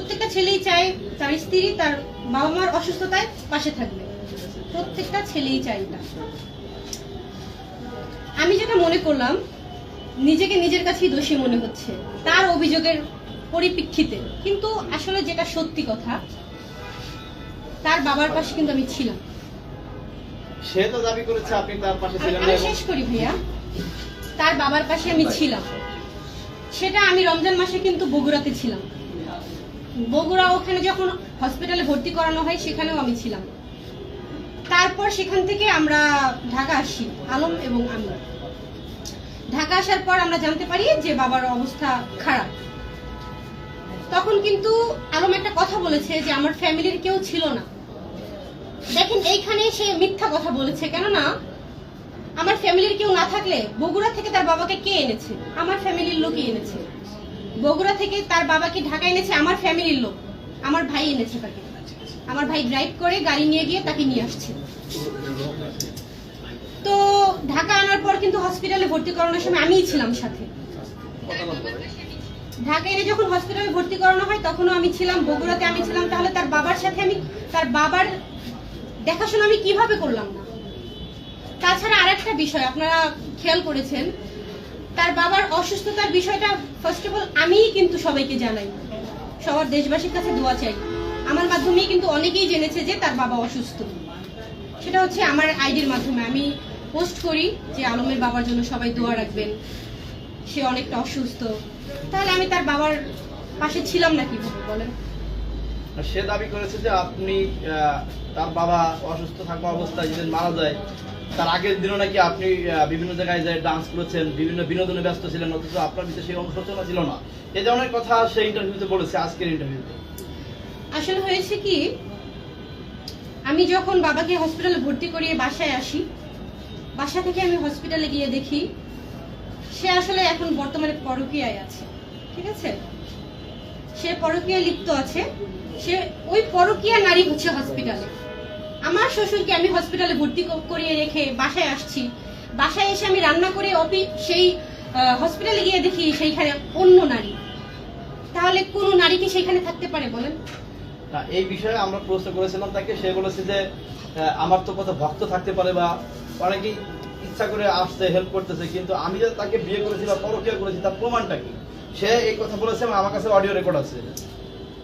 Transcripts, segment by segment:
প্রত্যেকটা ছেলেই চায় তার স্ত্রী তার বাবা মার অসুস্থতায় পাশে থাকবে। প্রত্যেকটা ছেলেই চায় এটা। আমি যেটা মনে করলাম নিজেকে নিজের কাছেই দোষী মনে হচ্ছে তার অভিযোগের পরিপ্রেক্ষিতে। কিন্তু আসলে যেটা সত্যি কথা তার বাবার পাশে কিন্তু আমি ছিলাম। সে তো দাবি করেছে আপনি তার পাশে ছিলেন আমি শেষ করি ভাইয়া। তার বাবার পাশে আমি ছিলাম। সেটা আমি রমজান মাসে কিন্তু বগুড়াতে ছিলাম। বগুড়া ওখানে যখন হসপিটালে ভর্তি করানো হয়, সেখানেও আমি ছিলাম। তারপর সেখান থেকে আমরা ঢাকা আসি, আলম এবং আমি ঢাকা আসার পর আমরা জানতে পারি যে বাবার অবস্থা খারাপ। তখন কিন্তু আলম একটা কথা বলেছে যে আমার ফ্যামিলির কেউ ছিল না। দেখেন, এইখানে সে মিথ্যা কথা বলেছে। কেননা, আমার ফ্যামিলির কেউ না থাকলে বগুড়া থেকে তার বাবাকে কে এনেছে? আমার ফ্যামিলির লোকই এনেছে। বগুড়া থেকে তার বাবাকে ঢাকা এনেছে আমার ফ্যামিলির লোক। আমার ভাই এনেছে তাকে। আমার ভাই ড্রাইভ করে গাড়ি নিয়ে গিয়ে তাকে নিয়ে আসছে। তো ঢাকা আনার পর কিন্তু হসপিটালে ভর্তি করানোর সময় আমিই ছিলাম সাথে। ঢাকা এনে যখন হসপিটালে ভর্তি করানো হয়, তখনও আমি ছিলাম, বগুড়াতে আমি ছিলাম। তাহলে তার বাবার সাথে আমি তার বাবার দেখাশোনা আমি কীভাবে করলাম না? তাছাড়া আরেকটা বিষয় আপনারা খেয়াল করেছেন তার বাবার অসুস্থতার বিষয়টা ফার্স্ট অফ অল আমিই কিন্তু সবাইকে জানাই। সবার দেশবাসীর কাছে দোয়া চাই। আমার মাধ্যমেই কিন্তু অনেকেই জেনেছে যে তার বাবা অসুস্থ। সেটা হচ্ছে আমার আইডির মাধ্যমে। আমি পোস্ট করি যে আলমের বাবার জন্য সবাই দোয়া রাখবেন। সে অনেকটা অসুস্থ। তাহলে আমি তার বাবার পাশে ছিলাম না কীভাবে বলেন সে দাবি করেছে যে আপনি তার বাবা অসুস্থ থাকা অবস্থায় যেদিন মারা যায় তার আগের দিনও নাকি আপনি বিভিন্ন জায়গায় যায় ডান্স করেছেন, বিভিন্ন বিনোদনে ব্যস্ত ছিলেন, অথচ আপনার ভিতরে সেই অনুশোচনা ছিল না। এই ধরনের কথা সে ইন্টারভিউতে বলেছে আজকের ইন্টারভিউতে আসলে হয়েছে কি, আমি যখন বাবাকে হসপিটালে ভর্তি করিয়ে বাসায় আসি, বাসা থেকে আমি হসপিটালে গিয়ে দেখি, সে আসলে এখন বর্তমানে পরকীয়ায় আছে, ঠিক আছে? সে পরকীয়ায় লিপ্ত আছে, সে ওই পরকীয়া নারী হচ্ছে হসপিটালে আমার শ্বশুরকে আমি হসপিটালে ভর্তি করিয়ে রেখে বাসায় আসছি। বাসায় এসে আমি রান্না করে অফি সেই হসপিটালে গিয়ে দেখি সেইখানে অন্য নারী। তাহলে কোন নারী কি সেখানে থাকতে পারে বলেন? এই বিষয়ে আমরা প্রশ্ন করেছিলাম তাকে। সে বলেছে যে আমার তো কত ভক্ত থাকতে পারে বা অনেকেই ইচ্ছা করে আসতে হেল্প করতেছে কিন্তু আমি যে তাকে বিয়ে করেছি বা পরকীয়া করেছি তার প্রমাণটা কি? সে এই কথা বলেছে আমার কাছে অডিও রেকর্ড আছে।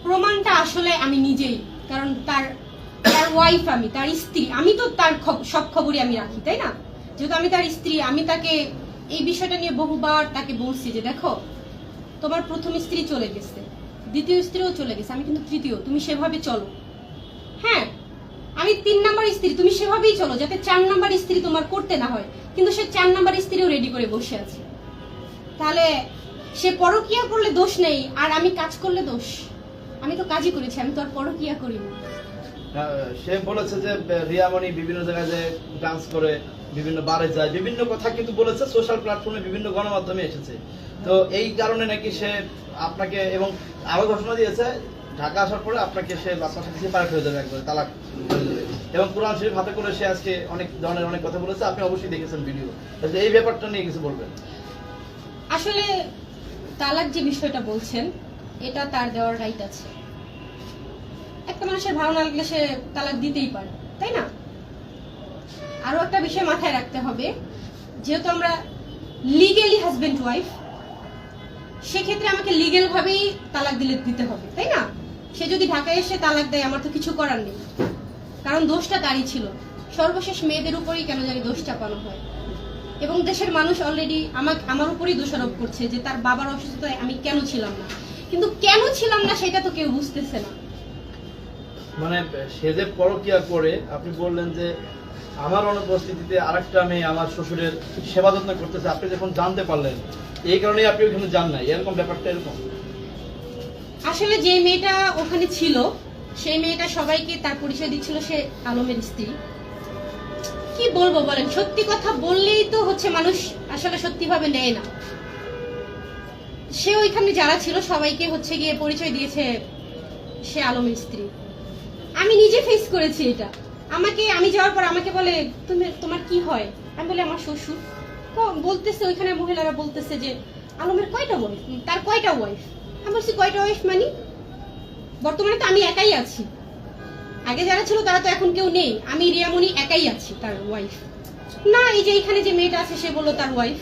প্রমাণটা আসলে আমি নিজেই কারণ তার তার ওয়াইফ আমি, তার স্ত্রী। আমি তো তার সব খবরই আমি রাখি, তাই না? যেহেতু আমি তার স্ত্রী, আমি তাকে এই বিষয়টা নিয়ে বহুবার তাকে বলছি যে, দেখো, তোমার প্রথম স্ত্রী চলে গেছে, দ্বিতীয় স্ত্রীও চলে গেছে, আমি কিন্তু তৃতীয়, তুমি সেভাবে চলো। হ্যাঁ আমি তিন নাম্বার স্ত্রী, তুমি সেভাবেই চলো, যাতে চার নাম্বার স্ত্রী তোমার করতে না হয়। কিন্তু সে চার নাম্বার স্ত্রীও রেডি করে বসে আছে। তাহলে সে পরকিয়া করলে দোষ নেই, আর আমি কাজ করলে দোষ। আমি তো কাজই করেছি, আমি তো আর পরকিয়া করিনি। সে বলেছে যে রিয়ামণি বিভিন্ন জায়গায় যে ডান্স করে, বিভিন্ন বারে যায়, বিভিন্ন কথা কিন্তু বলেছে সোশ্যাল প্ল্যাটফর্মে বিভিন্ন গণমাধ্যমে এসেছে। তো এই কারণে নাকি সে আপনাকে, এবং আরও ঘোষণা দিয়েছে, ঢাকা আসার পরে আপনাকে সে আপনার সাথে সেপারেট হয়ে যাবে একবার তালাক এবং কোরআন শরীফ হাতে করে সে আজকে অনেক ধরনের অনেক কথা বলেছে, আপনি অবশ্যই দেখেছেন ভিডিও এই ব্যাপারটা নিয়ে কিছু বলবেন? আসলে তালাক যে বিষয়টা বলছেন, এটা তার দেওয়ার রাইট আছে। একটা মানুষের ভালো না লাগলে সে তালাক দিতেই পারে, তাই না? আরও একটা বিষয় মাথায় রাখতে হবে, যেহেতু আমরা লিগেলি হাজবেন্ড ওয়াইফ সেক্ষেত্রে আমাকে লিগেল ভাবেই তালাক দিলে, দিতে হবে, তাই না? সে যদি ঢাকায় এসে তালাক দেয়, আমার তো কিছু করার নেই। কারণ দোষটা তারই ছিল। সর্বশেষ মেয়েদের উপরেই কেন জানি দোষ চাপানো হয়। এবং দেশের মানুষ অলরেডি আমাকে, আমার উপরেই দোষারোপ করছে যে তার বাবার অসুস্থতায় আমি কেন ছিলাম না? কিন্তু কেন ছিলাম না সেটা তো কেউ বুঝতেছে না। মানে সে যে পরকিয়া করে আপনি বললেন যে, আমার অনুপস্থিতিতে আরেকটা মেয়ে আমার শ্বশুরের সেবা যত্ন করতেছে, আপনি যখন জানতে পারলেন, এই কারণে আপনি ওখানে যান নাই। এরকম ব্যাপারটা এরকম? আসলে যে মেয়েটা ওখানে ছিল, সেই মেয়েটা সবাইকে তার পরিচয় দিচ্ছিল, সে আলমের স্ত্রী। কি বলব বলেন? সত্যি কথা বললেই তো হচ্ছে মানুষ আসলে সত্যি ভাবে নেয় না। সে ওইখানে যারা ছিল, সবাইকে হচ্ছে গিয়ে পরিচয় দিয়েছে সে আলমের স্ত্রী। আমি নিজে ফেস করেছি এটা। আমাকে, আমি যাওয়ার পর আমাকে বলে, তুমি, তোমার কি হয়? আমি বলি, আমার শ্বশুর। বলতেছে, ওইখানে মহিলারা বলতেছে যে, আলমের কয়টা ওয়াইফ তার কয়টা ওয়াইফ আমি বলছি, কয়টা ওয়াইফ মানে? বর্তমানে তো আমি একাই আছি। আগে যারা ছিল, তারা তো এখন কেউ নেই। আমি রিয়ামণি একাই আছি, তার ওয়াইফ না, এই যে এখানে যে মেয়েটা আছে, সে বলল তার ওয়াইফ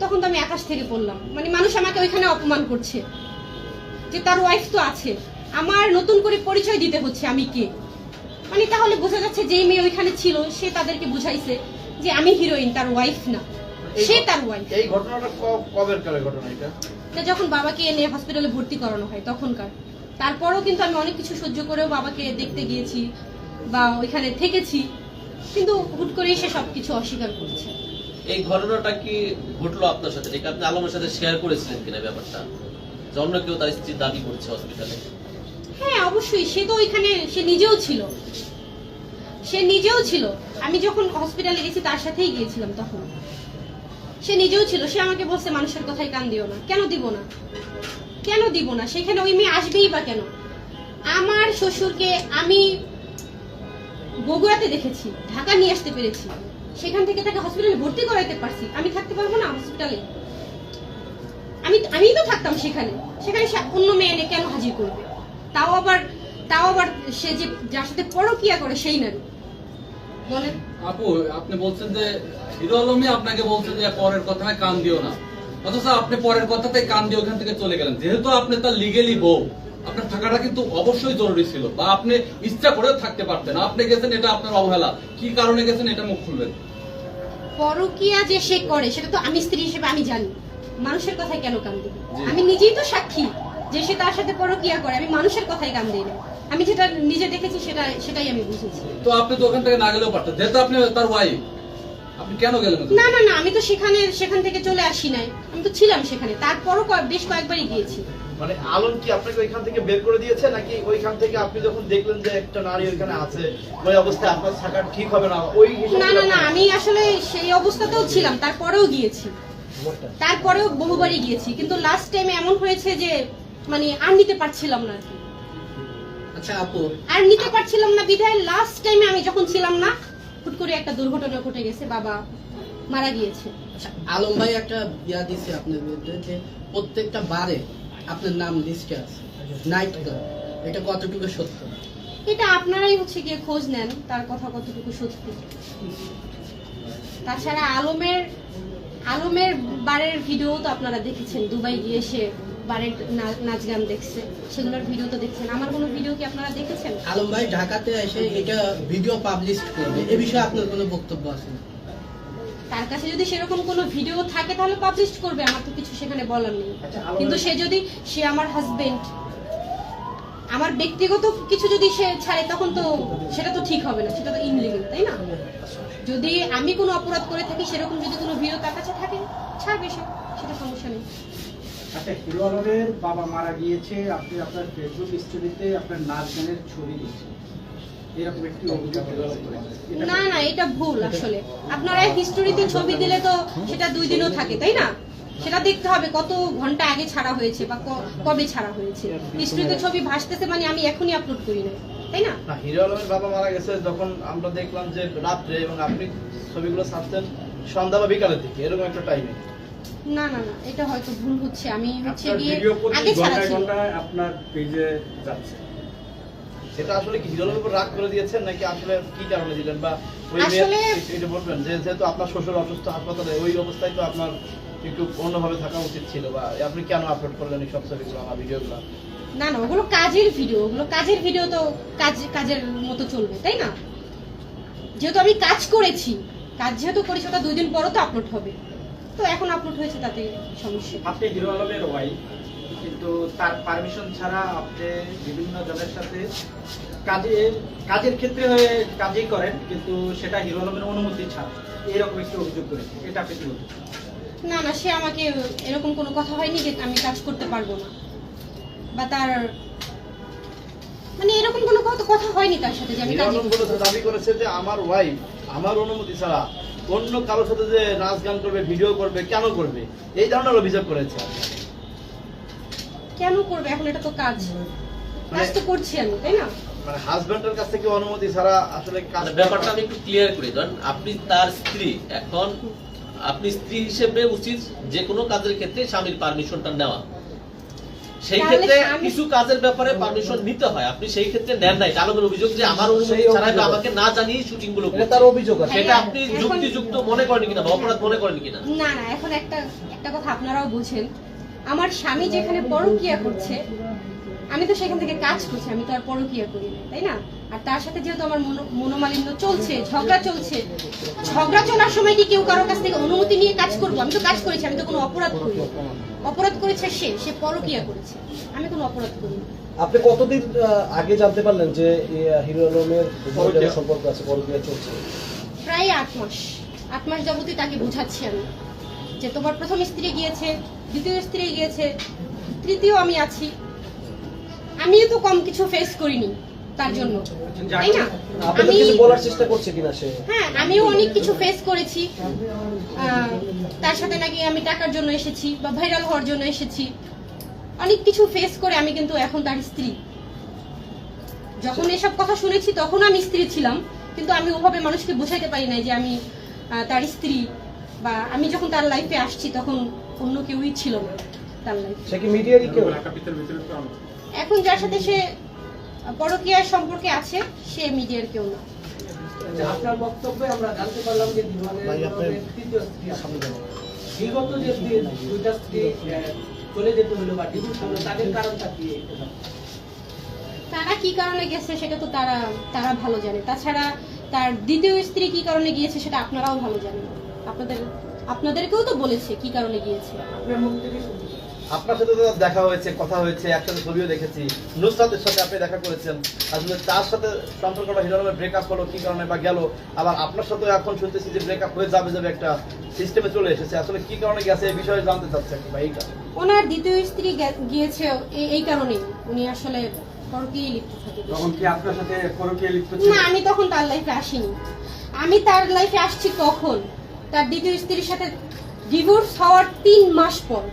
তখন তো আমি আকাশ থেকে পড়লাম। মানে মানুষ আমাকে ওইখানে অপমান করছে। যে তার ওয়াইফ তো আছে। আমার নতুন করে পরিচয় দিতে হচ্ছে আমি কে মানে তাহলে বোঝা যাচ্ছে যে মেয়ে ওইখানে ছিল সে তাদেরকে বুঝাইছে যে আমি হিরোইন তার ওয়াইফ না। সে তার ওয়াইফ এই ঘটনাটা ক- কবের কালের ঘটনা এটা? যখন বাবাকে এনে হসপিটালে ভর্তি করানো হয় তখনকার। তারপরও কিন্তু আমি অনেক কিছু সহ্য করেও বাবাকে দেখতে গিয়েছি বা ওইখানে থেকেছি কিন্তু হুট করেই সে সবকিছু অস্বীকার করছে। এই ঘটনাটা কি ঘটলো আপনার সাথে? আপনি আলমের সাথে শেয়ার করেছিলেন কিনা ব্যাপারটা? যে অন্য কেউ তার স্ত্রীর দাবি করছে হসপিটালে হ্যাঁ অবশ্যই। সে তো ওইখানে, সে নিজেও ছিল। সে নিজেও ছিল। আমি যখন হসপিটালে গেছি, তার সাথেই গিয়েছিলাম তখন। সে নিজেও ছিল। সে আমাকে বলছে, মানুষের কথাই কান দিও না। কেন দিব না? কেন দিব না? সেখানে ওই মেয়ে আসবেই বা কেন? আমার শ্বশুরকে আমি বগুড়াতে দেখেছি, ঢাকা নিয়ে আসতে পেরেছি। সেখান থেকে তাকে হসপিটালে ভর্তি করাইতে পারছি। আমি থাকতে পারব না হসপিটালে আমি, আমিই তো থাকতাম সেখানে। সেখানে সে অন্য মেয়ে এনে কেন হাজির করবে? তাও আবার তাও আবার সে যে যার সাথে পরকিয়া করে সেই নারী। বলেন। আপু আপনি বলছেন যে হিরো আলমই আপনাকে বলছেন যে পরের কথায় কান দিও না। অথচ আপনি পরের কথাতে কান দিয়ে ওখান থেকে চলে গেলেন। যেহেতু আপনি তার লিগেলি বউ আপনার থাকাটা কিন্তু অবশ্যই জরুরি ছিল বা আপনি ইচ্ছা করেও থাকতে পারতেন আপনি গেছেন এটা আপনার অবহেলা। কি কারণে গেছেন এটা মুখ খুলবেন। পরকিয়া যে সে করে সেটা তো আমি স্ত্রী হিসেবে আমি জানি। মানুষের কথায় কেন কান জি। আমি নিজেই তো সাক্ষী। যে সে তার সাথে পরকিয়া করে আমি মানুষের কথাই কান দিই না। আমি যেটা নিজে দেখেছি সেটা সেটাই আমি বুঝেছি। তো আপনি তো ওখান থেকে না গেলেও পারতেন। যেহেতু আপনি তার ওয়াইফ আপনি কেন গেলেন না না না আমি তো সেখানে সেখান থেকে চলে আসি নাই। আমি তো ছিলাম সেখানে। তারপরও বেশ কয়েকবারই গিয়েছি। মানে আলম কি আপনাকে ওইখান থেকে বের করে দিয়েছে নাকি ওইখান থেকে আপনি যখন দেখলেন যে একটা নারী ওইখানে আছে ওই অবস্থায় আপনার থাকা ঠিক হবে না? ওই না না না আমি আসলে সেই অবস্থাতেও ছিলাম তারপরেও গিয়েছি। তারপরেও বহুবারই গিয়েছি। কিন্তু লাস্ট টাইমে এমন হয়েছে যে মানে আর নিতে পারছিলাম না আর কি। আচ্ছা আপু। আর নিতে পারছিলাম না বিধায় লাস্ট টাইমে আমি যখন ছিলাম না হুট করে একটা দুর্ঘটনা ঘটে গেছে বাবা মারা গিয়েছে। আচ্ছা আলম ভাই একটা ইয়া দিছে আপনার বিরুদ্ধে যে প্রত্যেকটা বারে আপনার নাম লিস্টে আছে। নাইট ক্লাব এটা কতটুকু সত্য? এটা আপনারাই হচ্ছে গিয়ে খোঁজ নেন তার কথা কতটুকু সত্যি। তাছাড়া আলমের আলমের বারের ভিডিও তো আপনারা দেখেছেন দুবাই গিয়ে সে বারের না- নাচ গান দেখছে সেগুলোর ভিডিও তো দেখছেন। আমার কোনো ভিডিও কি আপনারা দেখেছেন? আলম ভাই ঢাকাতে এসে এটা ভিডিও পাবলিশ করবে। এ বিষয়ে আপনার কোনো বক্তব্য আছে? তার কাছে যদি সেরকম কোনো ভিডিও থাকে তাহলে পাবলিশ করবে। আমার তো কিছু সেখানে বলার নেই। কিন্তু সে যদি সে আমার হাজবেন্ড আমার ব্যক্তিগত কিছু যদি সে ছাড়ে তখন তো সেটা তো ঠিক হবে না। সেটা তো ইনলিগেল তাই না? যদি আমি কোনো অপরাধ করে থাকি সেরকম যদি কোনো ভিডিও তার কাছে থাকে ছাড়বে সে। সেটা সমস্যা নেই। আচ্ছা হিরো আলমের বাবা মারা গিয়েছে আপনি আপনার ফেসবুক স্টোরিতে আপনার নাচ গানের ছবি দিচ্ছেন। না না এটা ভুল আসলে। আপনারা হিস্টোরিতে ছবি দিলে তো সেটা দুই দিনও থাকে তাই না? সেটা দেখতে হবে কত ঘণ্টা আগে ছাড়া হয়েছে বা কবে ছাড়া হয়েছে। হিস্টোরিতে ছবি ভাসতেছে মানে আমি এখনই আপলোড করি না তাই না? না হিরো আলমের বাবা মারা গেছে যখন আমরা দেখলাম যে রাত্রে এবং আপনি ছবিগুলো ছাড়তেন সন্ধ্যা বা বিকালের দিকে এরকম একটা টাইমে না না না এটা হয়তো ভুল হচ্ছে। আমি হচ্ছে গিয়ে আগে ছাড়া ছিল আপনার পেজে যাচ্ছে। সেটা আসলে কি উপর রাগ করে দিয়েছেন নাকি আসলে কি কারণে দিলেন? বা ওই মেয়ে এটা বলবেন যে যেহেতু আপনার শ্বশুর অসুস্থ হাসপাতালে ওই অবস্থায় তো আপনার একটু অন্যভাবে থাকা উচিত ছিল বা আপনি কেন আপলোড করলেন এই সব ছবিগুলো আমার ভিডিওগুলো? না না ওগুলো কাজের ভিডিও ওগুলো কাজের ভিডিও তো কাজ কাজের মতো চলবে তাই না? যেহেতু আমি কাজ করেছি কাজ যেহেতু করেছি ওটা দুই দিন পরও তো আপলোড হবে। তো এখন আপলোড হয়েছে তাতে সমস্যা। আপনি হিরো আলমের ওয়াইফ কিন্তু তার পারমিশন ছাড়া আপনি বিভিন্ন জনের সাথে কাজে কাজের ক্ষেত্রে হয়ে কাজই করেন কিন্তু সেটা হিরো আলমের অনুমতি ছাড়া। এরকম একটি অভিযোগ করেছে। এটা আপনি কি না না সে আমাকে এরকম কোনো কথা হয়নি যে আমি কাজ করতে পারব না। বা তার মানে এরকম কোনো কথা হয়নি তার সাথে যে আমি কাজ দাবি করেছে যে আমার ওয়াইফ আমার অনুমতি ছাড়া অন্য কারোর সাথে যে নাচ গান করবে ভিডিও করবে কেন করবে? এই ধরনের অভিযোগ করেছে। কেন করবে? এখন এটা তো কাজ। কাজ তো করছি আমি তাই না? মানে হাজবেন্ডের কাছ থেকে অনুমতি ছাড়া আসলে কাজ মানে ব্যাপারটা আমি একটু ক্লিয়ার করি ধরেন আপনি তার স্ত্রী এখন আপনি স্ত্রী হিসেবে উচিত যে কোনো কাজের ক্ষেত্রে স্বামীর পারমিশনটা নেওয়া। সেই ক্ষেত্রে কিছু কাজের ব্যাপারে পারমিশন নিতে হয়। আপনি সেই ক্ষেত্রে নেন নাই। আলমের অভিযোগ যে আমার অনুমতি ছাড়াই আমাকে না জানিয়ে শুটিংগুলো তার অভিযোগ আছে। সেটা আপনি যুক্তিযুক্ত মনে করেন কিনা বা অপরাধ মনে করেন কিনা? না না এখন একটা একটা কথা আপনারাও বুঝেন। আমার স্বামী যেখানে পরকিয়া করছে আমি তো সেখান থেকে কাজ করছি আমি তো আর পরকিয়া করি না তাই না? আর তার সাথে যেহেতু আমার মনো- মনোমালিন্য চলছে ঝগড়া চলছে ঝগড়া চলার সময় কি কেউ কারও কাছ থেকে অনুমতি নিয়ে কাজ করব? আমি তো কাজ করেছি আমি তো কোনো অপরাধ করি অপরাধ করেছে সে সে পরকিয়া করেছে। আমি কোনো অপরাধ করি আপনি কতদিন আগে জানতে পারলেন যে হিরো আলমের সম্পর্ক আছে পরকীয়া চলছে? প্রায় আট মাস। আট মাস যাবতই তাকে বুঝাচ্ছি আমি যে তোমার প্রথম স্ত্রী গিয়েছে দ্বিতীয় স্ত্রী গিয়েছে তৃতীয় আমি আছি। আমিও তো কম কিছু ফেস করিনি তার জন্য। তাই না? আমি বলার চেষ্টা করছে কিনা সে? হ্যাঁ আমিও অনেক কিছু ফেস করেছি। তার সাথে নাকি আমি টাকার জন্য এসেছি বা ভাইরাল হওয়ার জন্য এসেছি। অনেক কিছু ফেস করে আমি কিন্তু এখন তার স্ত্রী। যখন এসব কথা শুনেছি তখন আমি স্ত্রী ছিলাম কিন্তু আমি ওভাবে মানুষকে বোঝাইতে পারি নাই যে আমি তার স্ত্রী বা আমি যখন তার লাইফে আসছি তখন অন্য কেউই ছিল না তার লাইফে সে কি মিডিয়ারই কেউ? এখন যার সাথে সে পরকীয়ার সম্পর্কে আছে সে মিডিয়ার কেউ না। আপনার বক্তব্যে আমরা জানতে পারলাম যে তৃতীয় স্ত্রী বিগত যে দুইটা স্ত্রী চলে যেতে হলো বা ডিভোর্স হলো তাদের কারণটা কি? তারা কি কারণে গেছে সেটা তো তারা তারা ভালো জানে। তাছাড়া তার দ্বিতীয় স্ত্রী কি কারণে গিয়েছে সেটা আপনারাও ভালো জানেন। আপনাদের আপনাদেরকেও তো বলেছে কি কারণে গিয়েছে। আপনার মুখ থেকে। আপনার সাথে তো দেখা হয়েছে কথা হয়েছে একসাথে ছবিও দেখেছি। নুসরাতের সাথে আপনি দেখা করেছেন। আসলে তার সাথে সম্পর্কটা হিরো আলমের ব্রেকআপ হলো কি কারণে বা গেল? আবার আপনার সাথে এখন শুনতেছি যে ব্রেকআপ হয়ে যাবে যাবে একটা সিস্টেমে চলে এসেছে। আসলে কি কারণে গেছে এই বিষয়ে জানতে চাচ্ছেন বা এইটা? ওনার দ্বিতীয় স্ত্রী গিয়েছে এই- এই কারণেই। উনি আসলে পরকীয়ায় লিপ্ত থাকে তখন কি আপনার সাথে পরকীয়া লিপ্ত না আমি তখন তার লাইফে আসিনি। আমি তার লাইফে আসছি কখন? তার দ্বিতীয় স্ত্রীর সাথে ডিভোর্স হওয়ার তিন মাস পর।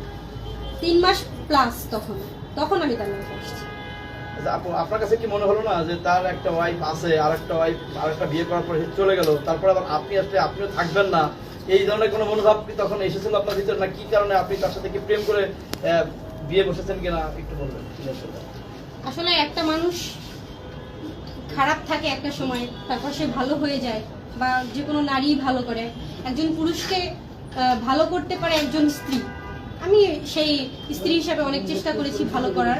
তিন মাস প্লাস তখন। তখন আমি তার লাইফে আসছি আচ্ছা, আপনার কাছে কি মনে হলো না যে তার একটা ওয়াইফ আছে আর একটা ওয়াইফ আর একটা বিয়ে করার পর চলে গেল তারপর আবার আপনি আসলে আপনিও থাকবেন না? এই ধরনের কোনো মনোভাব কি তখন এসেছিল আপনার ভিতরে না কি কারণে আপনি তার সাথে কি প্রেম করে বিয়ে বসেছেন কিনা একটু বলবেন? আসলে? আসলে একটা মানুষ খারাপ থাকে একটা সময় তারপর সে ভালো হয়ে যায় বা যে কোনো নারী ভালো করে। একজন পুরুষকে ভালো করতে পারে একজন স্ত্রী। আমি সেই স্ত্রী হিসাবে অনেক চেষ্টা করেছি ভালো করার।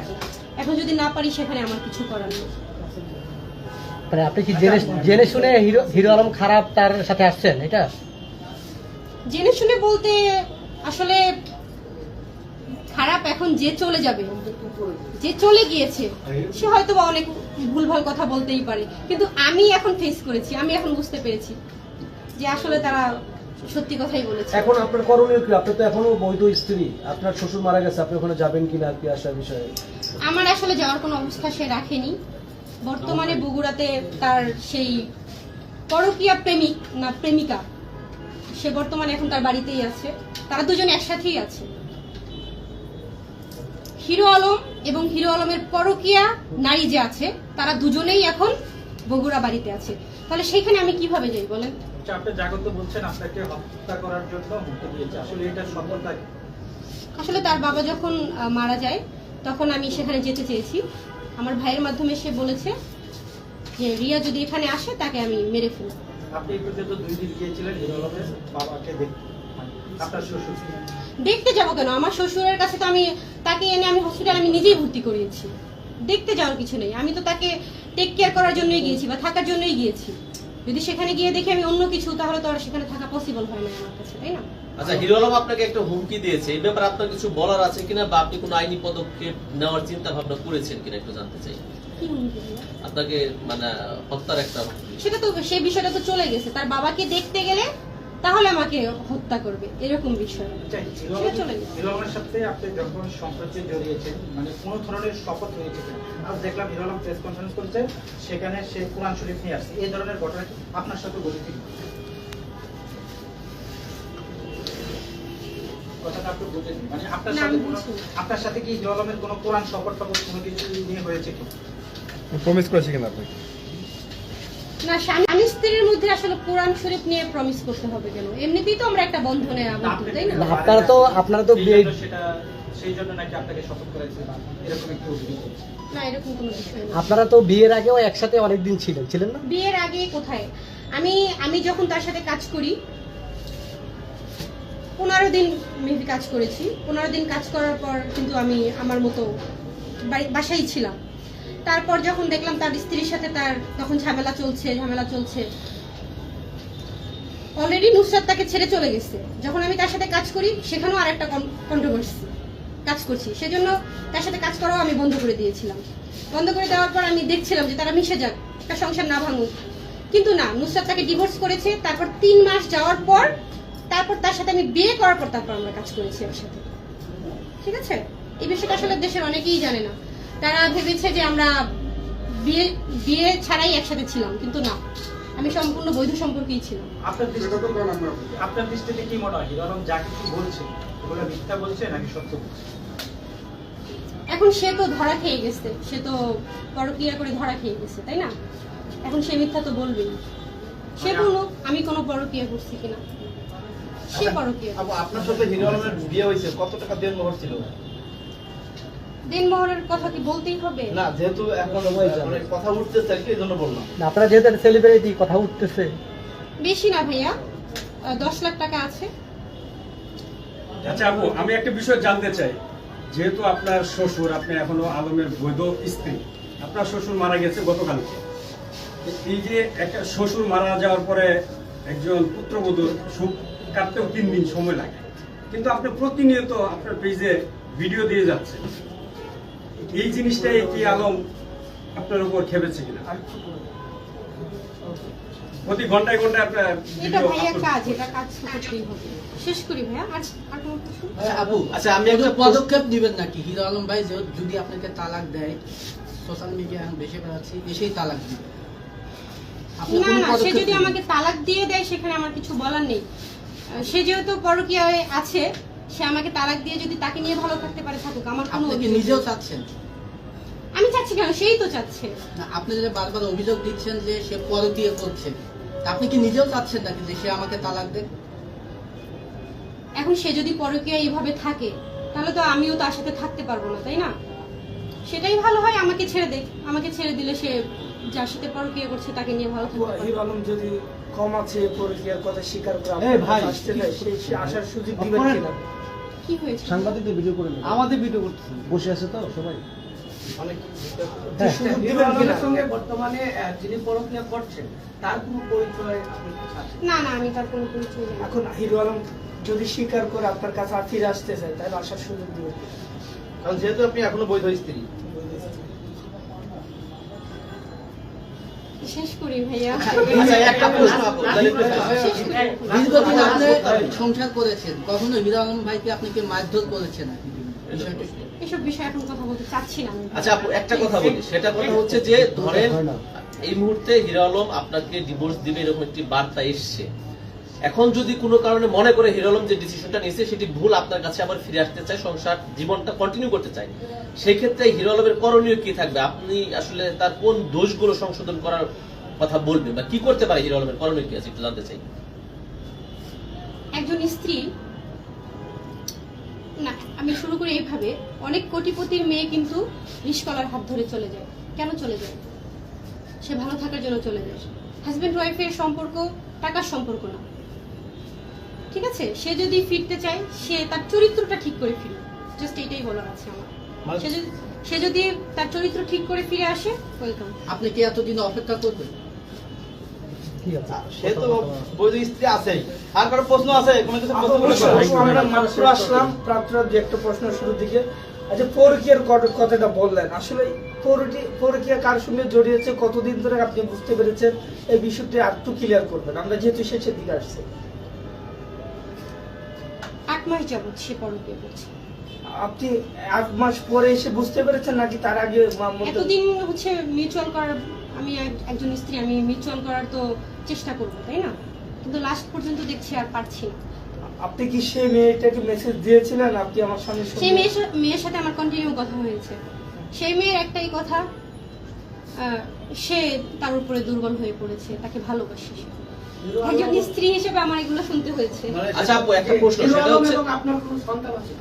এখন যদি না পারি সেখানে আমার কিছু করার নেই। মানে আপনি কি জেনে জেনে শুনে হিরো হিরো আলম খারাপ তার সাথে আসছেন? এটা? জেনে শুনে বলতে আসলে খারাপ এখন যে চলে যাবে যে চলে গিয়েছে সে হয়তো বা অনেক ভুলভাল কথা বলতেই পারে। কিন্তু আমি এখন ফেস করেছি আমি এখন বুঝতে পেরেছি যে আসলে তারা সত্যি কথাই বলেছে এখন আপনার করণীয় কি? আপনি তো এখনও বৈধ স্ত্রী। আপনার শ্বশুর মারা গেছে আপনি ওখানে যাবেন কিনা আর কি আসার বিষয়ে? আমার আসলে যাওয়ার কোনো অবস্থা সে রাখেনি। বর্তমানে বগুড়াতে তার সেই পরকীয়া প্রেমিক না প্রেমিকা সে বর্তমানে এখন তার বাড়িতেই আছে। তারা দুজন একসাথেই আছে। হিরো আলম এবং হিরো আলমের পরকীয়া নারী যে আছে তারা দুজনেই এখন বগুড়া বাড়িতে আছে। তাহলে সেইখানে আমি কীভাবে যাই বলেন? জাগত বলছেন আপনাকে হত্যা করার জন্য হুমকি দিয়েছে আসলে এটা কি? আসলে তার বাবা যখন মারা যায় তখন আমি সেখানে যেতে চেয়েছি। আমার ভাইয়ের মাধ্যমে সে বলেছে যে রিয়া যদি এখানে আসে তাকে আমি মেরে ফেলব। আপনি পর্যন্ত দুই দিন গিয়েছিলেন বাবাকে দেখতে? মানে আপনার শ্বশুর দেখতে যাব কেন? আমার শ্বশুরের কাছে তো আমি তাকে এনে আমি হসপিটাল আমি নিজেই ভর্তি করিয়েছি। দেখতে যাওয়ার কিছু নেই। আমি তো তাকে টেক কেয়ার করার জন্যই গিয়েছি বা থাকার জন্যই গিয়েছি। যদি সেখানে গিয়ে দেখি আমি অন্য কিছু তাহলে তো আর সেখানে থাকা পসিবল হয় না আমার কাছে তাই না? আচ্ছা হিরো আলম আপনাকে একটা হুমকি দিয়েছে। এই ব্যাপারে আপনার কিছু বলার আছে কিনা বা আপনি কোনো আইনি পদক্ষেপ নেওয়ার চিন্তা ভাবনা করেছেন কিনা একটু জানতে চাই? আপনাকে মানে হত্যার একটা সেটা তো সেই বিষয়টা তো চলে গেছে। তার বাবাকে দেখতে গেলে তাহলে আমাকে হত্যা করবে এরকম বিষয় সাথে আপনি যখন সম্পর্কে জড়িয়েছেন মানে কোনো ধরনের শপথ হয়েছে কিনা? দেখলাম হিরো প্রেস কনফারেন্স করছে সেখানে সে কোরআন শরীফ নিয়ে আসছে এই ধরনের ঘটনা আপনার সাথে ঘটেছে কি? কথাটা মানে আপনার সাথে। আপনার সাথে কি হিরো কোনো কোরআন শপথ টপথ কোনো কিছু নিয়ে হয়েছে কি প্রমিস করেছে কিনা আপনি না স্বামী স্ত্রীর মধ্যে আসলে কোরআন শরীফ নিয়ে প্রমিস করতে হবে কেন? এমনিতেই তো আমরা একটা বন্ধনে আবদ্ধ তাই না? না, আপনারা তো আপনারা তো বিয়ে সেটা সেই জন্য নাকি আপনাকে শপথ করাইছে এরকম একটি না এরকম কোনো বিষয় না। আপনারা তো বিয়ের আগেও একসাথে অনেকদিন ছিলেন ছিলেন না? বিয়ের আগে কোথায়? আমি আমি যখন তার সাথে কাজ করি পনেরো দিন মেবি কাজ করেছি। পনেরো দিন কাজ করার পর কিন্তু আমি আমার মতো বাসায় ছিলাম। তারপর যখন দেখলাম তার স্ত্রীর সাথে তার তখন ঝামেলা চলছে ঝামেলা চলছে। অলরেডি নুসরাত তাকে ছেড়ে চলে গেছে। যখন আমি তার সাথে কাজ করি, সেখানেও আরেকটা কন্ট্রোভার্সি কাজ করছি। সেজন্য তার সাথে কাজ করাও আমি বন্ধ করে দিয়েছিলাম। বন্ধ করে দেওয়ার পর আমি দেখছিলাম যে তারা মিশে যাক একটা সংসার না ভাঙুক। কিন্তু না, নুসরাত তাকে ডিভোর্স করেছে, তারপর তিন মাস যাওয়ার পর, তারপর তার সাথে আমি বিয়ে করার পর তারপর আমরা কাজ করেছি একসাথে। ঠিক আছে? এই বিষয়টা আসলে দেশের অনেকেই জানে না। তারা ভেবেছে যে আমরা বিয়ে বিয়ে ছাড়াই একসাথে ছিলাম কিন্তু না। আমি সম্পূর্ণ বৈধ সম্পর্কেই ছিলাম। আপনার দৃষ্টিতে আপনার দৃষ্টিতে কি মনে হয়? হিরো যা কিছু বলছে এগুলো মিথ্যা বলছে নাকি সত্য বলছে? এখন সে তো ধরা খেয়ে গেছে। সে তো পরক্রিয়া করে ধরা খেয়ে গেছে তাই না? এখন সে মিথ্যা তো বলবেই। সে বলল আমি কোনো পরক্রিয়া করছি কিনা। সে পরক্রিয়া আপু আপনার সাথে হিরো বিয়ে হয়েছে কত টাকা দেন মোহর ছিল? দিনমোহরের কথা কি বলতেই হবে? না যেহেতু এখন মানে কথা উঠতেছে আর কি এই জন্য বললাম। না, আপনারা যেহেতু সেলিব্রিটি কথা উঠতেছে। বেশি না ভাইয়া। দশ লাখ টাকা আছে। আচ্ছা আপু আমি একটা বিষয় জানতে চাই। যেহেতু আপনার শ্বশুর আপনি এখনও আলমের বৈধ স্ত্রী আপনার শ্বশুর মারা গেছে গতকালকে। এই যে একটা শ্বশুর মারা যাওয়ার পরে একজন পুত্রবধূর সুখ কাটতেও তিন দিন সময় লাগে। কিন্তু আপনি প্রতিনিয়ত আপনার পেজে ভিডিও দিয়ে যাচ্ছেন। এই জিনিসটাই কি আলম আপনার উপর খেপেছে কিনা? প্রতি ঘন্টায় ঘন্টায় আপনার এটা ভাইয়া কাজ এটা কাজ করতেই হবে। শেষ করি ভাইয়া আর আর আপু আচ্ছা, আমি একটা পদক্ষেপ দিবেন নাকি? হিরো আলম ভাই যদি আপনাকে তালাক দেয় সোশ্যাল মিডিয়া এখন বেশি বেড়াচ্ছি এসেই তালাক দিবে। না না সে যদি আমাকে তালাক দিয়ে দেয় সেখানে আমার কিছু বলার নেই। সে যেহেতু পরকীয়ায় আছে সে আমাকে তালাক দিয়ে যদি তাকে নিয়ে ভালো থাকতে পারে থাকুক আমার কোনো। নিজেও চাচ্ছেন? চাচ্ছি কেন? সেই তো চাচ্ছে। আপনি যে বারবার অভিযোগ দিচ্ছেন যে সে পরকীয় করছে আপনি কি নিজেও চাচ্ছেন নাকি যে সে আমাকে তালাক দেয়? এখন সে যদি পরকীয়া এইভাবে থাকে তাহলে তো আমিও তার সাথে থাকতে পারব না তাই না? সেটাই ভালো হয় আমাকে ছেড়ে দেয় আমাকে ছেড়ে দিলে সে যার সাথে পরকীয়া করছে তাকে নিয়ে ভালো থাকতে পারবে। আলম যদি কম আছে পরিক্রিয়ার কথা স্বীকার করে এই ভাই, আসতে দেয় সে আসার সুযোগ দিবেন আপনার- কিনা? কি হয়েছে? সাংবাদিকদের ভিডিও করে আমাদের ভিডিও করতেছে বসে আছে তো সবাই? অনেক। সুযোগ হিরো দিবেন কিনা? আলমের সঙ্গে বর্তমানে যিনি পরক্রিয়া করছেন তার কোনো পরিচয় আপনি কি চাচ্ছেন না না আমি তার কোনো পরিচয় এখন হিরো আলম যদি স্বীকার করে আপনার কাছে আর ফিরে আসতে চায় তাহলে আসার সুযোগ দিবেন। কারণ যেহেতু আপনি এখনও বৈধ স্ত্রী। শেষ করি ভাইয়া। একটা প্রশ্ন আপু তাহলে একটু শেষ করি। দীর্ঘদিন আপনি সংসার করেছেন। কখনো হিরো আলম ভাইকে আপনি কি মারধর করেছেন বিষয়টা? এসব বিষয়ে এখন কথা বলতে চাচ্ছি না আচ্ছা আপু একটা কথা বলি। সেটা কথা হচ্ছে যে ধরেন এই মুহূর্তে হিরো আলম আপনাকে ডিভোর্স দিবে এরকম একটি বার্তা এসছে। এখন যদি কোনো কারণে মনে করে হিরো আলম যে ডিসিশনটা নিয়েছে সেটি ভুল আপনার কাছে আবার ফিরে আসতে চায় সংসার জীবনটা কন্টিনিউ করতে চায় সেই ক্ষেত্রে হিরো আলমের করণীয় কি থাকবে? আপনি আসলে তার কোন দোষগুলো সংশোধন করার কথা বলবেন বা কি করতে পারে হিরো আলমের? করণীয় কি আছে? একটু জানতে চাই। একজন স্ত্রী না আমি শুরু করি এইভাবে। অনেক কোটিপতির মেয়ে কিন্তু নিষ্কলার হাত ধরে চলে যায়। কেন চলে যায়? সে ভালো থাকার জন্য চলে যায়। হাজব্যান্ড ওয়াইফের সম্পর্ক টাকার সম্পর্ক না। ঠিক আছে? সে যদি ফিরতে চায় সে তার চরিত্রটা ঠিক করে ফিরে জাস্ট এটাই বলার আছে আমার। মানে- সে যদি সে যদি তার চরিত্র ঠিক করে ফিরে আসে ওয়েলকাম আপনি কি এতদিন অপেক্ষা করবেন? সে তো বৈধ স্ত্রী আছেই। আর কারও প্রশ্ন আছে? কোনো কিছু প্রশ্ন করতে পারো? অবশ্যই, আমরা মাত্র আসলাম। প্রাপ্ত যে একটা প্রশ্ন শুরুর দিকে। আচ্ছা পরকীয়ার কথাটা বললেন? আসলে পরকি- পরকীয়া কার সঙ্গে জড়িয়েছে? কতদিন ধরে আপনি বুঝতে পেরেছেন? এই বিষয়টি আর একটু ক্লিয়ার করবেন। আমরা যেহেতু শেষের দিকে আসছি। আট মাস যাবৎ সে পরকীয়া করছে। আপনি এক মাস পরে এসে বুঝতে পেরেছেন নাকি তার আগে এতদিন হচ্ছে মিউচুয়াল করার আমি একজন স্ত্রী আমি মিউচুয়াল করার তো চেষ্টা করব তাই না? কিন্তু লাস্ট পর্যন্ত দেখছি আর পারছি না। আপনি কি সেই মেয়েটাকে মেসেজ দিয়েছিলেন? আপনি আমার সামনে সেই মেয়ের সা- মেয়ের সাথে আমার কন্টিনিউ কথা হয়েছে। সেই মেয়ের একটাই কথা সে তার উপরে দুর্বল হয়ে পড়েছে তাকে ভালোবাসে সে। একজন স্ত্রী হিসেবে আমার এগুলো শুনতে হয়েছে। মানে আচ্ছা আপু একটা প্রশ্ন সেটা হচ্ছে আপনার কোনো সন্তান আছে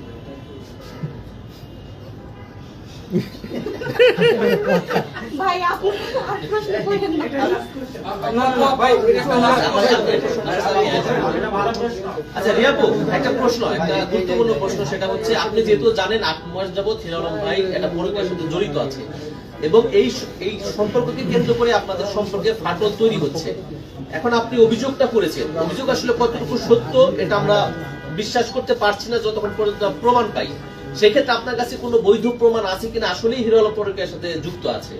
ভাই আপনি আচ্ছা রিয়াপু একটা প্রশ্ন একটা গুরুত্বপূর্ণ প্রশ্ন সেটা হচ্ছে আপনি যেহেতু জানেন আট মাস যাবৎ হিরালম ভাই একটা পরিবারের সাথে জড়িত আছে এবং এই এই সম্পর্ককে কেন্দ্র করে আপনাদের সম্পর্কে ফাটল তৈরি হচ্ছে। এখন আপনি অভিযোগটা করেছেন। অভিযোগ আসলে কতটুকু সত্য এটা আমরা বিশ্বাস করতে পারছি না যতক্ষণ পর্যন্ত প্রমাণ পাই সেক্ষেত্রে আপনার কাছে কোনো বৈধ প্রমাণ আছে কিনা? আসলেই হিরো আলম পরিবারের সাথে যুক্ত আছে।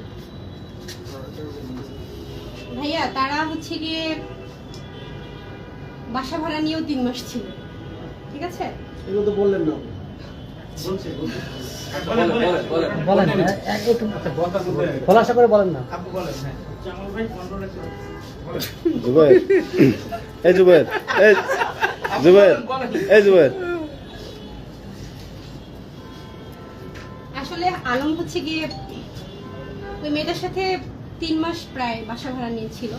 ভাইয়া তারা হচ্ছে গিয়ে বাসা ভাড়া নিয়েও তিন মাস ছিল। ঠিক আছে? এগুলো তো বললেন না। বলেন, খোলাসা করে না। আপু বলেন হ্যাঁ। জুবাইর এই জুবাইর এই জুবাইর এই জুবাইর আলম হচ্ছে গিয়ে ওই মেয়েটার সাথে তিন মাস প্রায় বাসা ভাড়া নিয়েছিল।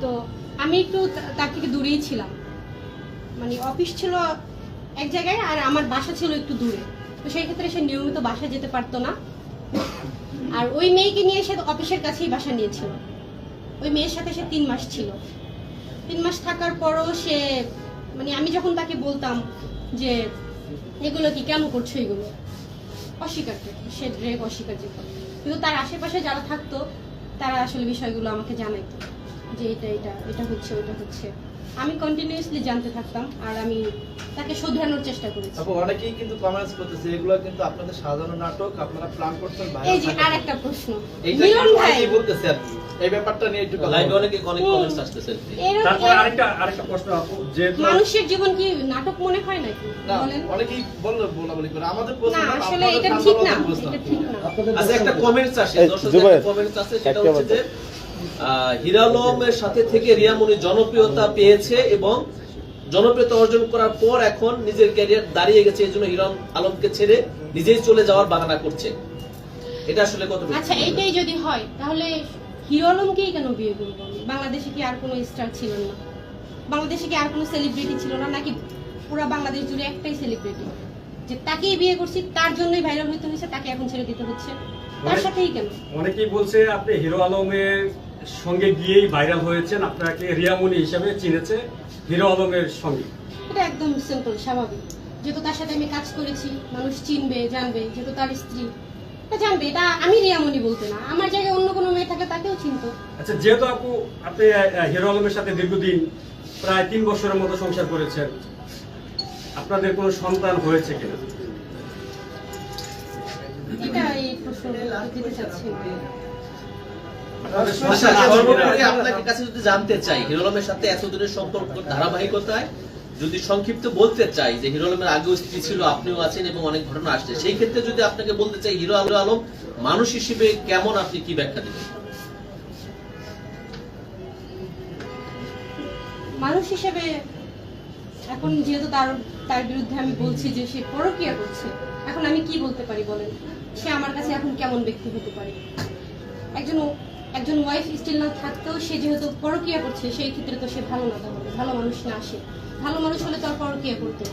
তো আমি একটু তার থেকে দূরেই ছিলাম। মানে অফিস ছিল এক জায়গায় আর আমার বাসা ছিল একটু দূরে। তো সেই ক্ষেত্রে সে নিয়মিত বাসা যেতে পারতো না। আর ওই মেয়েকে নিয়ে সে অফিসের কাছেই বাসা নিয়েছিল। ওই মেয়ের সাথে সে তিন মাস ছিল। তিন মাস থাকার পরও সে মানে আমি যখন তাকে বলতাম যে, এগুলো কি কেন করছ এগুলো? অস্বীকার করতো সে ড্রেক অস্বীকার্য কিন্তু তার আশেপাশে যারা থাকতো, তারা আসলে বিষয়গুলো আমাকে জানাইতো যে এটা এটা এটা হচ্ছে, ওটা হচ্ছে। আমি কন্টিনিউয়াসলি জানতে থাকতাম আর আমি তাকে শোধরানোর চেষ্টা করেছি। আপু অনেকেই কিন্তু কমেন্টস করতেছে এগুলো কিন্তু আপনাদের সাজানো নাটক আপনারা প্ল্যান করছেন ভাই এই যে আর একটা প্রশ্ন। মিলন ভাই। অনেকেই বলতেছে কি। এই ব্যাপারটা নিয়ে একটু লাইভে অনেকে অনেক কমেন্টস আসতেছে তারপর আরেকটা আরেকটা প্রশ্ন আপু যেহেতু মানুষের জীবন কি নাটক মনে হয় নাকি? বলেন। অনেকেই বলল বলা বলি করে। আমাদের প্রশ্ন না আসলে এটা ঠিক না এটা ঠিক না। আপনাদের আচ্ছা একটা কমেন্টস আসে দর্শকদের কমেন্টস আছে সেটা হচ্ছে যে আহ, হিরা আলমের সাথে থেকে রিয়ামণি জনপ্রিয়তা পেয়েছে এবং জনপ্রিয়তা অর্জন করার পর এখন নিজের ক্যারিয়ার দাঁড়িয়ে গেছে এই জন্য হিরা আলমকে ছেড়ে নিজেই চলে যাওয়ার বাহানা করছে। এটা আসলে কত আচ্ছা এইটাই যদি হয় তাহলে হিরো আলমকেই কেন বিয়ে করব বাংলাদেশে কি আর কোনো স্টার ছিল না? বাংলাদেশে কি আর কোনো সেলিব্রিটি ছিল না? নাকি পুরো বাংলাদেশ জুড়ে একটাই সেলিব্রিটি যে তাকেই বিয়ে করছি তার জন্যই ভাইরাল হতে হয়েছে তাকে এখন ছেড়ে দিতে হচ্ছে। তার সাথেই কেন? অনেকেই বলছে আপনি হিরো আলমের সঙ্গে গিয়েই ভাইরাল হয়েছেন আপনাকে রিয়ামণি হিসেবে চিনেছে হিরো আলমের সঙ্গে। এটা একদম সিম্পল স্বাভাবিক। যেহেতু তার সাথে আমি কাজ করেছি মানুষ চিনবে জানবে যেহেতু তার স্ত্রী। জানবে এটা আমি রিয়ামণি বলতে না। আমার জায়গায় অন্য কোনো মেয়ে থাকে তাকেও চিনতো। আচ্ছা যেহেতু আপু আপনি হিরো আলমের সাথে দীর্ঘদিন প্রায় তিন বছরের মতো সংসার করেছেন আপনাদের কোনো সন্তান হয়েছে কিনা? এটা এই প্রশ্ন দিতে চাচ্ছি। মানুষ হিসেবে এখন যেহেতু তার বিরুদ্ধে আমি বলছি যে সে পরকিয়া এখন আমি কি বলতে পারি বলেন? সে আমার কাছে এখন কেমন ব্যক্তি হতে পারে? একজন একজন ওয়াইফ স্টিল না থাকতেও সে যেহেতু পরকিয়া করছে, সেই ক্ষেত্রে তো সে ভালো না, ভালো মানুষ না আসে ভালো মানুষ হলে তার পরকিয়া করতে।